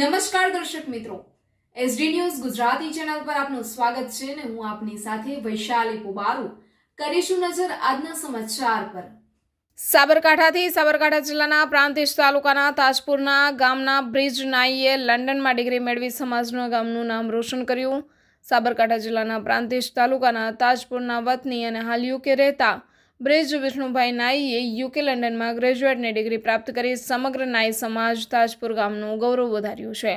નમસ્કાર દર્શક મિત્રો. એસડી ન્યૂઝ ગુજરાતી ચેનલ પર આપનું સ્વાગત છે અને હું આપની સાથે વૈશાલી પુબારુ. કરીશું નજર આજના સમાચાર પર. સાબરકાંઠાથી સાબરકાંઠા જિલ્લાના પ્રાંતિજ તાલુકાના તાજપુરના ગામના બ્રિજ નાઈએ લંડનમાં ડિગ્રી મેળવી સમાજના ગામનું નામ રોશન કર્યું. સાબરકાંઠા જિલ્લાના પ્રાંતિજ તાલુકાના તાજપુરના વતની અને હાલ યુકે રહેતા બ્રિજ વિષ્ણુભાઈ નાઈએ યુકે લંડનમાં ગ્રેજ્યુએટની ડિગ્રી પ્રાપ્ત કરી સમગ્ર નાઈ સમાજ તાજપુર ગામનું ગૌરવ વધાર્યું છે.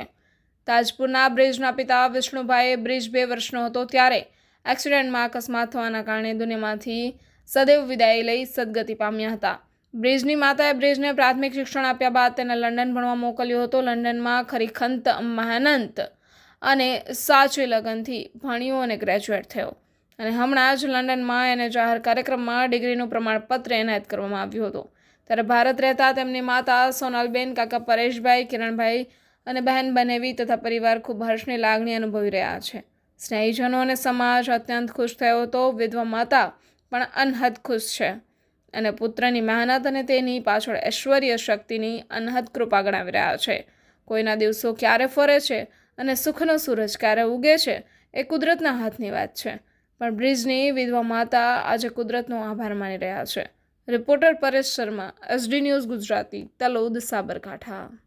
તાજપુરના બ્રિજના પિતા વિષ્ણુભાઈએ બ્રિજ બે વર્ષનો હતો ત્યારે એક્સિડન્ટમાં અકસ્માત થવાના કારણે દુનિયામાંથી સદૈવ વિદાય લઈ સદગતિ પામ્યા હતા. બ્રિજની માતાએ બ્રિજને પ્રાથમિક શિક્ષણ આપ્યા બાદ તેને લંડન ભણવા મોકલ્યો હતો. લંડનમાં ખરીખંત મહાનંત અને સાચી લગનથી ભણ્યો અને ગ્રેજ્યુએટ થયો. અને હમણાં જ લંડનમાં એને જાહેર કાર્યક્રમમાં ડિગ્રીનું પ્રમાણપત્ર એનાયત કરવામાં આવ્યું હતું. ત્યારે ભારત રહેતા તેમની માતા સોનલબેન, કાકા પરેશભાઈ, કિરણભાઈ અને બહેન બનેવી તથા પરિવાર ખૂબ હર્ષની લાગણી અનુભવી રહ્યા છે. સ્નેહીજનો અને સમાજ અત્યંત ખુશ થયો હતો. વિધવા માતા પણ અનહદ ખુશ છે અને પુત્રની મહેનત અને તેની પાછળ ઐશ્વર્ય શક્તિની અનહદ કૃપા ગણાવી રહ્યા છે. કોઈના દિવસો ક્યારે ફરે છે અને સુખનો સૂરજ ક્યારે ઉગે છે એ કુદરતના હાથની વાત છે. પણ બ્રિજની વિધવા માતા આજે કુદરતનો આભાર માની રહ્યા છે. Reporter Paresh Sharma, SD news Gujarati, Talod, Sabarkantha.